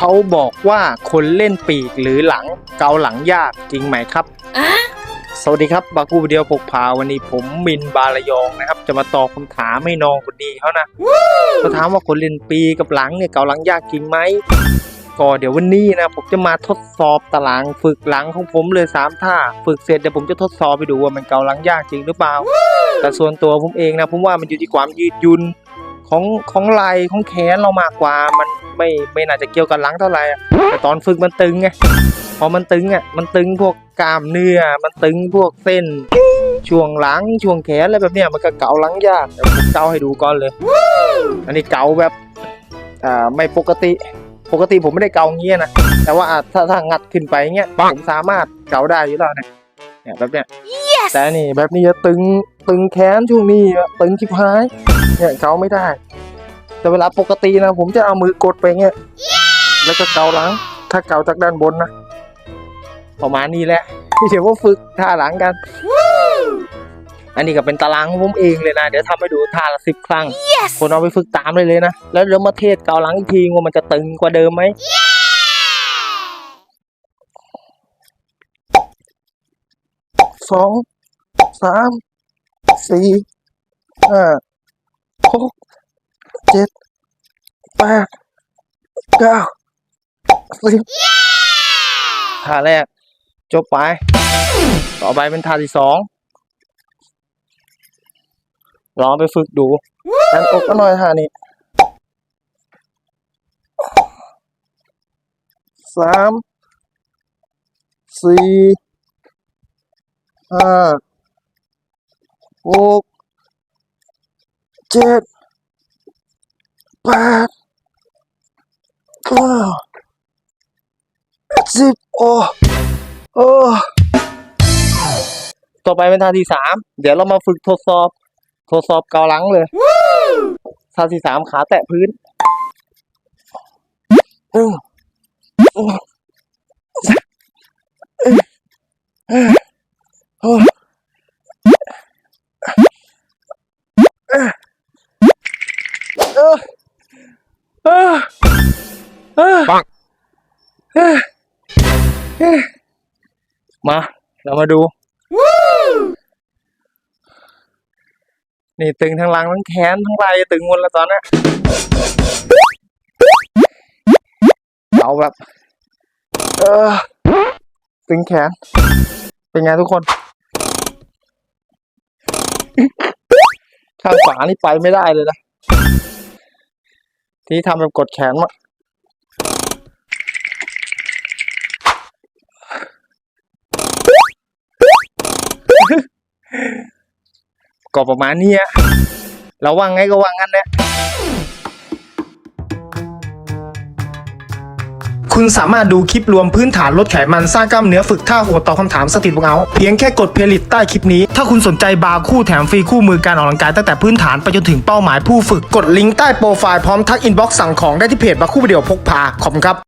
เขาบอกว่าคนเล่นปีกหรือหลังเกาหลังยากจริงไหมครับ สวัสดีครับบากูวิดีโอพกพาวันนี้ผมมินบาลยองนะครับ จะมาตอบคำถามให้น้องคนดีเขานะเขาถามว่าคนเล่นปีกับหลังเนี่ยเกาหลังยากจริงไหมก็เดี๋ยววันนี้นะผมจะมาทดสอบตารางฝึกหลังของผมเลยสามท่าฝึกเสร็จเดี๋ยวผมจะทดสอบไปดูว่ามันเกาหลังยากจริงหรือเปล่า แต่ส่วนตัวผมเองนะผมว่ามันอยู่ที่ความยืดหยุ่นของของไหล่ของแขนเรามากกว่ามัน ไม่ไม่น่าจะเกี่ยวกับหลังเท่าไหร่อะแต่ตอนฝึกมันตึงไงพอมันตึงอะมันตึงพวกกล้ามเนื้อมันตึงพวกเส้น ช่วงหลังช่วงแขนอะไรแบบเนี้ยมันก็เกาหลังยากเดี๋ยวผมเกาให้ดูก่อนเลย อันนี้เกาแบบอ่าไม่ปกติปกติผมไม่ได้เกาอย่างเงี้ยนะแต่ว่าอะถ้าถ้างัดขึ้นไปเงี้ยผมสามารถเกาได้อยู่แล้วเนี่ยเนี่ยแบบเนี้ยแต่นี่แบบนี้จะตึงตึงแขนช่วงนี้อะตึงชิบหายเนี่ยเกาไม่ได้ แต่เวลาปกตินะ ผมจะเอามือกดไปเงี้ย แล้วก็เกาหลัง ถ้าเกาจากด้านบนนะ ประมาณนี้แหละที่เดี๋ยวว่าฝึกท่าหลังกัน อันนี้ก็เป็นตารางของผมเองเลยนะ เดี๋ยวทำให้ดูท่าละสิบครั้งคนเอาไปฝึกตามเลยเลยนะ แล้วเดี๋ยวมาเทศเกาหลังอีกทีว่ามันจะตึงกว่าเดิมไหมสองสามสี่ห้า หก เจ็ด แปด เก้าสิบท่าแรก จบไป ต่อไปเป็นท่าที่สองลองไปฝึกดูดันอกก็หน่อยท่านี้สามสี่ห้าหกเจ็ดแปด สิบโอ้โอ้ต่อไปเป็นท่าที่สามเดี๋ยวเรามาฝึกทดสอบ ทดสอบเกาหลังเลยท่าที่สามขาแตะพื้นหนึ่งสองเออเอ้ยเอ้ยเออเออ มา เรามาดูนี่ตึงทั้งหลังทั้งแขนทั้งไหล่ตึงหมดแล้วตอนนี้เอาแบบ เออ ตึงแขน เป็นไงทุกคน ข้างขวานี่ไปไม่ได้เลยนะ ที่ทำแบบกดแขนมา ก็ประมาณนี้เราว่าไงก็ว่างงั้นแหละคุณสามารถดูคลิปรวมพื้นฐานลดไขมันสร้างกล้ามเนื้อฝึกท่าหัวตอบคำถามสติดวงเอาเพียงแค่กดเพลย์ลิสต์ใต้คลิปนี้ ถ้าคุณสนใจบาร์คู่แถมฟรีคู่มือการออกกำลังกายตั้งแต่พื้นฐานไปจนถึงเป้าหมายผู้ฝึก กดลิงก์ใต้โปรไฟล์พร้อมทักอินบ็อกซ์สั่งของได้ที่เพจบาร์คู่วิดีโอพกพาขอบคุณครับ